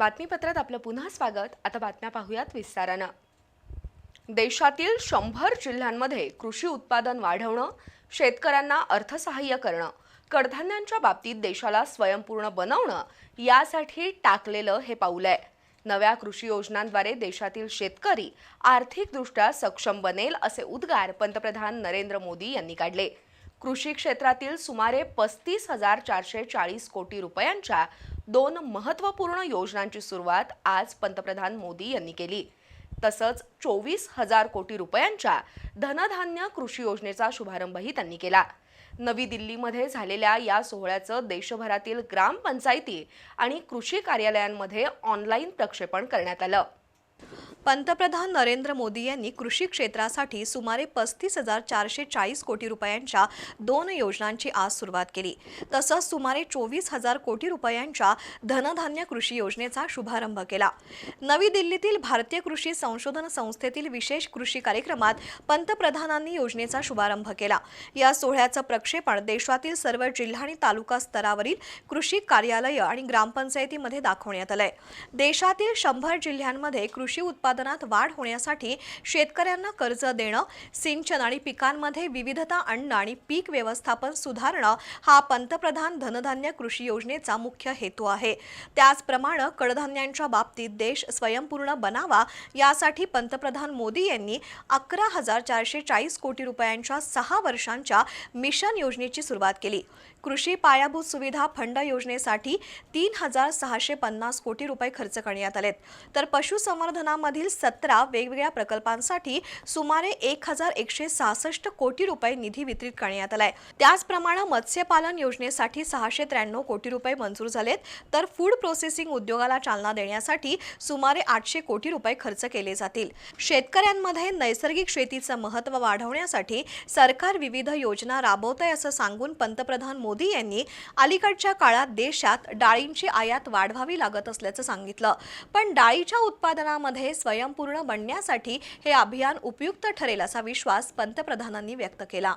बातमीपत्रात आपलं पुन्हा स्वागत. आता बातम्या पाहूयात विस्तारानं. देशातील शंभर जिल्ह्यांमध्ये कृषी उत्पादन वाढवणं शेतकऱ्यांना अर्थसहाय्य करणं कडधान्यांच्या बाबतीत देशाला स्वयंपूर्ण बनवणं यासाठी टाकलेलं हे पाऊल आहे. नव्या कृषी योजनांद्वारे देशातील शेतकरी आर्थिकदृष्ट्या सक्षम बनेल असे उद्गार पंतप्रधान नरेंद्र मोदी यांनी काढले. कृषी क्षेत्रातील सुमारे पस्तीस हजार चारशे चाळीस कोटी रुपयांच्या दोन महत्त्वपूर्ण योजनांची सुरुवात आज पंतप्रधान मोदी यांनी केली. तसंच चोवीस हजार कोटी रुपयांच्या धनधान्य कृषी योजनेचा शुभारंभही त्यांनी केला. नवी दिल्लीमध्ये झालेल्या या सोहळ्याचं देशभरातील ग्रामपंचायती आणि कृषी कार्यालयांमध्ये ऑनलाईन प्रक्षेपण करण्यात आलं. पंतप्रधान नरेंद्र मोदी यांनी कृषी क्षेत्रासाठी सुमारे पस्तीस हजार चारशे चाळीस कोटी रुपयांच्या दोन योजनांची आज सुरुवात केली. तसंच सुमारे चोवीस हजार कोटी रुपयांच्या धनधान्य कृषी योजनेचा शुभारंभ केला. नवी दिल्लीतील भारतीय कृषी संशोधन संस्थेतील विशेष कृषी कार्यक्रमात पंतप्रधानांनी योजनेचा शुभारंभ केला. या सोहळ्याचं प्रक्षेपण देशातील सर्व जिल्हा आणि तालुका स्तरावरील कृषी कार्यालय आणि ग्रामपंचायतीमध्ये दाखवण्यात आलंय. देशातील शंभर जिल्ह्यांमध्ये कृषी उत्पादनात वाढ होण्यासाठी शेतकऱ्यांना कर्ज देणं सिंचन आणि पिकांमध्ये विविधता आणणं आणि पीक व्यवस्थापन सुधारणं हा पंतप्रधान धनधान्य कृषी योजनेचा मुख्य हेतू आहे. त्याचप्रमाणे कडधान्यांच्या बाबतीत देश स्वयंपूर्ण बनावा यासाठी पंतप्रधान मोदी यांनी अकरा हजार चारशे चाळीस कोटी रुपयांच्या सहा वर्षांच्या मिशन योजनेची सुरुवात केली. कृषी पायाभूत सुविधा फंड योजनेसाठी तीन हजार सहाशे पन्नास कोटी रुपये खर्च करण्यात आलेत. तर पशुसंवर्धनामध्ये पशुसंवर्धनामधील सतरा वेगवेगळ्या प्रकल्पांसाठी सुमारे एक हजार एकशे सहासष्ट कोटी रुपये निधी वितरित करण्यात आलाय. त्याचप्रमाणे मत्स्यपालन योजनेसाठी सहाशे त्र्याण्णव कोटी रुपये मंजूर झालेत. तर फूड प्रोसेसिंग उद्योगाला चालना देण्यासाठी सुमारे आठशे कोटी रुपये खर्च केले जातील. शेतकऱ्यांमध्ये नैसर्गिक शेतीचं महत्त्व वाढवण्यासाठी सरकार विविध योजना राबवत आहे असं सांगून पंतप्रधान मोदी यांनी अलीकडच्या काळात देशात डाळींची आयात वाढवावी लागत असल्याचं सांगितलं. पण डाळीच्या उत्पादनामध्ये स्वयंपूर्ण बनण्यासाठी हे अभियान उपयुक्त ठरेल असा विश्वास पंतप्रधानांनी व्यक्त केला.